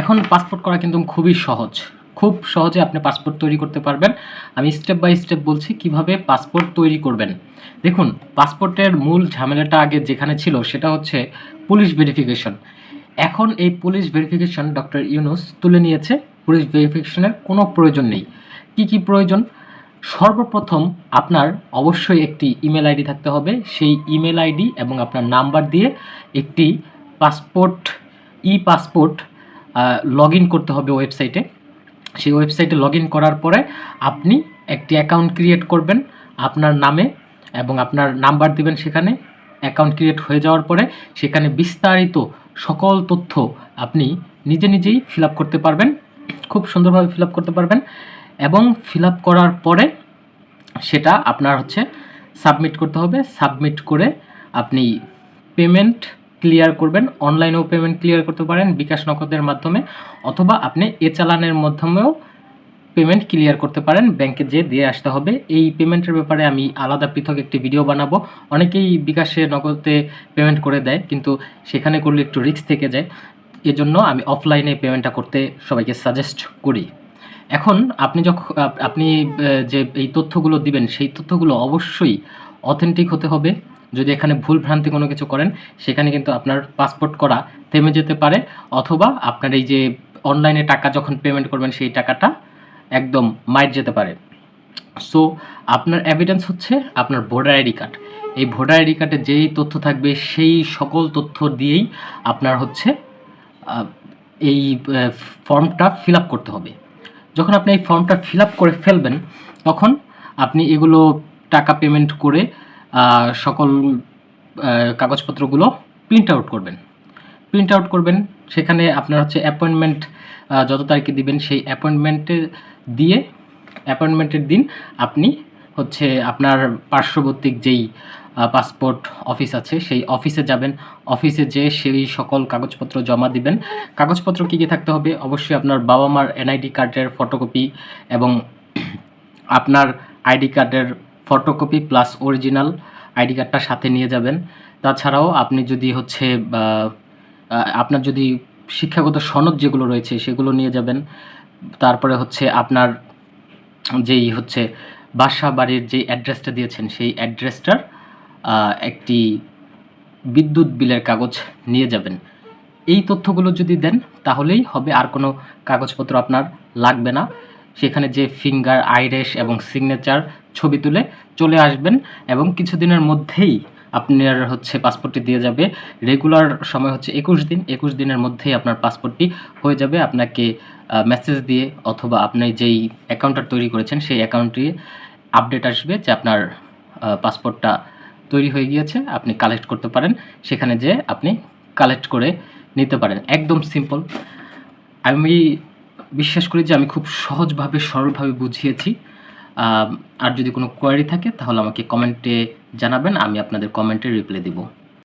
এখন পাসপোর্ট করা কিন্তু খুবই সহজ। খুব সহজে আপনি পাসপোর্ট তৈরি করতে পারবেন। আমি স্টেপ বাই স্টেপ বলছি কীভাবে পাসপোর্ট তৈরি করবেন। দেখুন পাসপোর্টের মূল ঝামেলাটা আগে যেখানে ছিল সেটা হচ্ছে পুলিশ ভেরিফিকেশন এখন এই পুলিশ ভেরিফিকেশন ডক্টর ইউনুস তুলে নিয়েছে। পুলিশ ভেরিফিকেশনের কোনো প্রয়োজন নেই। কি কি প্রয়োজন? সর্বপ্রথম আপনার অবশ্যই একটি ইমেল আইডি থাকতে হবে। সেই ইমেল আইডি এবং আপনার নাম্বার দিয়ে একটি passport e passport log in করতে হবে ওয়েবসাইটে সেই ওয়েবসাইটে লগ ইন করার পরে আপনি একটি অ্যাকাউন্ট ক্রিয়েট করবেন আপনার নামে এবং আপনার নাম্বার দিবেন সেখানে। অ্যাকাউন্ট ক্রিয়েট হয়ে যাওয়ার পরে সেখানে বিস্তারিত সকল তথ্য আপনি নিজে নিজেই ফিল করতে পারবেন। খুব সুন্দরভাবে ফিল করতে পারবেন এবং ফিল করার পরে সেটা আপনার হচ্ছে সাবমিট করতে হবে। সাবমিট করে আপনি পেমেন্ট ক্লিয়ার করবেন অনলাইনেও পেমেন্ট ক্লিয়ার করতে পারেন বিকাশ নগদের মাধ্যমে, অথবা আপনি এ চালানের মাধ্যমেও পেমেন্ট ক্লিয়ার করতে পারেন ব্যাংকে যেয়ে দিয়ে আসতে হবে। এই পেমেন্টের ব্যাপারে আমি আলাদা পৃথক একটি ভিডিও বানাবো। অনেকেই বিকাশে নগদে পেমেন্ট করে দেয়, কিন্তু সেখানে করলে একটু রিস্ক থেকে যায়। এজন্য আমি অফলাইনে পেমেন্টটা করতে সবাইকে সাজেস্ট করি। এখন আপনি যখন আপ- আপনি যে এই তথ্যগুলো দিবেন, সেই তথ্যগুলো অবশ্যই অথেন্টিক হতে হবে। যদি এখানে ভুল ভ্রান্তি কোনো কিছু করেন, সেখানে কিন্তু আপনার পাসপোর্ট করা থেমে যেতে পারে, অথবা আপনার এই যে অনলাইনে টাকা যখন পেমেন্ট করবেন, সেই টাকাটা একদম মাইট যেতে পারে। সো আপনার এভিডেন্স হচ্ছে আপনার ভোটার আইডি কার্ড এই ভোটার আইডি কার্ডে যেই তথ্য থাকবে, সেই সকল তথ্য দিয়েই আপনার হচ্ছে এই ফর্মটা ফিল করতে হবে। যখন আপনি এই ফর্মটা ফিল করে ফেলবেন, তখন আপনি এগুলো টাকা পেমেন্ট করে সকল কাগজপত্রগুলো প্রিন্ট আউট করবেন। প্রিন্ট আউট করবেন, সেখানে আপনার হচ্ছে অ্যাপয়েন্টমেন্ট যত তারিখে দিবেন, সেই অ্যাপয়েন্টমেন্টে দিয়ে অ্যাপয়েন্টমেন্টের দিন আপনি হচ্ছে আপনার পার্শ্ববর্তী যেই পাসপোর্ট অফিস আছে, সেই অফিসে যাবেন। অফিসে যেয়ে সেই সকল কাগজপত্র জমা দিবেন। কাগজপত্র কী কী থাকতে হবে? অবশ্যই আপনার বাবা মার এনআইডি কার্ডের ফটোকপি এবং আপনার আইডি কার্ডের ফটোকপি প্লাস অরিজিনাল আইডি কার্ডটা সাথে নিয়ে যাবেন। তাছাড়াও আপনি যদি হচ্ছে আপনার যদি শিক্ষাগত সনদ যেগুলো রয়েছে সেগুলো নিয়ে যাবেন। তারপরে হচ্ছে আপনার যেই হচ্ছে বাসা বাড়ির যে অ্যাড্রেসটা দিয়েছেন সেই অ্যাড্রেসটার একটি বিদ্যুৎ বিলের কাগজ নিয়ে যাবেন। এই তথ্যগুলো যদি দেন তাহলেই হবে, আর কোনো কাগজপত্র আপনার লাগবে না। সেখানে যে ফিঙ্গার আইরেশ এবং সিগনেচার ছবি তুলে চলে আসবেন এবং কিছুদিনের মধ্যেই আপনার হচ্ছে পাসপোর্টটি দিয়ে যাবে। রেগুলার সময় হচ্ছে একুশ দিন। একুশ দিনের মধ্যেই আপনার পাসপোর্টটি হয়ে যাবে। আপনাকে মেসেজ দিয়ে অথবা আপনি যেই অ্যাকাউন্টটা তৈরি করেছেন সেই অ্যাকাউন্টটি আপডেট আসবে যে আপনার পাসপোর্টটা তৈরি হয়ে গিয়েছে। আপনি কালেক্ট করতে পারেন। সেখানে যে আপনি কালেক্ট করে নিতে পারেন। একদম সিম্পল আমি বিশ্বাস করি যে আমি খুব সহজভাবে, সরলভাবে বুঝিয়েছি। আর যদি কোনো কোয়ারি থাকে তাহলে আমাকে কমেন্টে জানাবেন, আমি আপনাদের কমেন্টে রিপ্লাই দেবো।